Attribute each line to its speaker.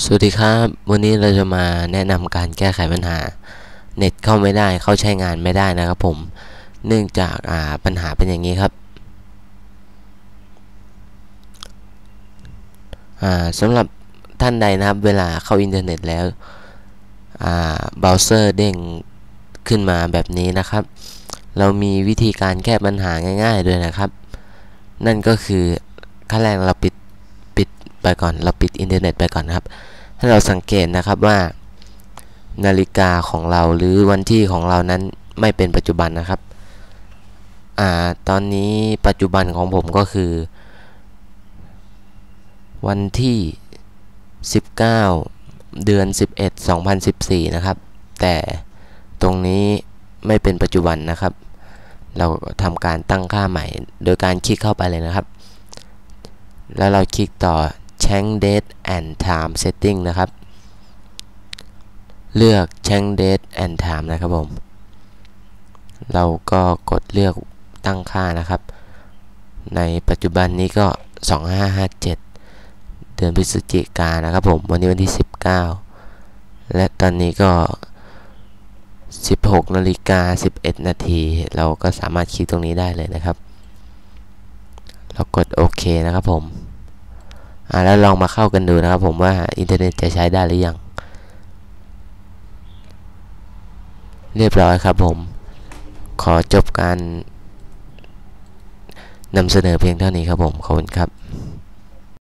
Speaker 1: สวัสดีครับ วันนี้เราจะมาแนะนำการแก้ไขปัญหา เน็ตเข้าไม่ได้เข้าใช้งานไม่ได้นะครับผม เนื่องจากาปัญหาเป็นอย่างนี้ครับอ่าสำหรับท่านใดนะครับเวลาเข้าอินเทอร์เน็ตแล้วเบราว์เซอร์เด้งขึ้นมาแบบนี้นะครับ เรามีวิธีการแก้ปัญหาง่าย ๆ ด้วยนะครับ นั่นก็คือขั้นแรกเราปิด ไปก่อน เราปิดอินเทอร์เน็ตไปก่อนครับ ให้เราสังเกตนะครับว่า นาฬิกาของเราหรือวันที่ของเรานั้นไม่เป็นปัจจุบันนะครับ อ่า ตอนนี้ปัจจุบันของผมก็คือ วันที่ 19 เดือน 11 2014 นะครับ แต่ตรงนี้ไม่เป็นปัจจุบันนะครับ เราทำการตั้งค่าใหม่ โดยการคลิกเข้าไปเลยนะครับ แล้วเราคลิกต่อ change date and time setting นะครับ เลือก change date and time นะครับผม เราก็กดเลือกตั้งค่านะครับ ในปัจจุบันนี้ก็ 2557 เดือนพฤศจิกายนนะครับผม วันนี้วันที่ 19 และตอนนี้ก็ 16นาฬิกา11 นาที เราก็สามารถคลิกตรงนี้ได้เลยนะครับ เรากดโอเคนะครับผม อ่าแล้วลองมาเข้ากันดูนะครับ ผมว่าอินเทอร์เน็ตจะใช้ได้หรือยัง เรียบร้อยครับผม ขอจบการนำเสนอเพียงเท่านี้ครับผม ขอบคุณครับ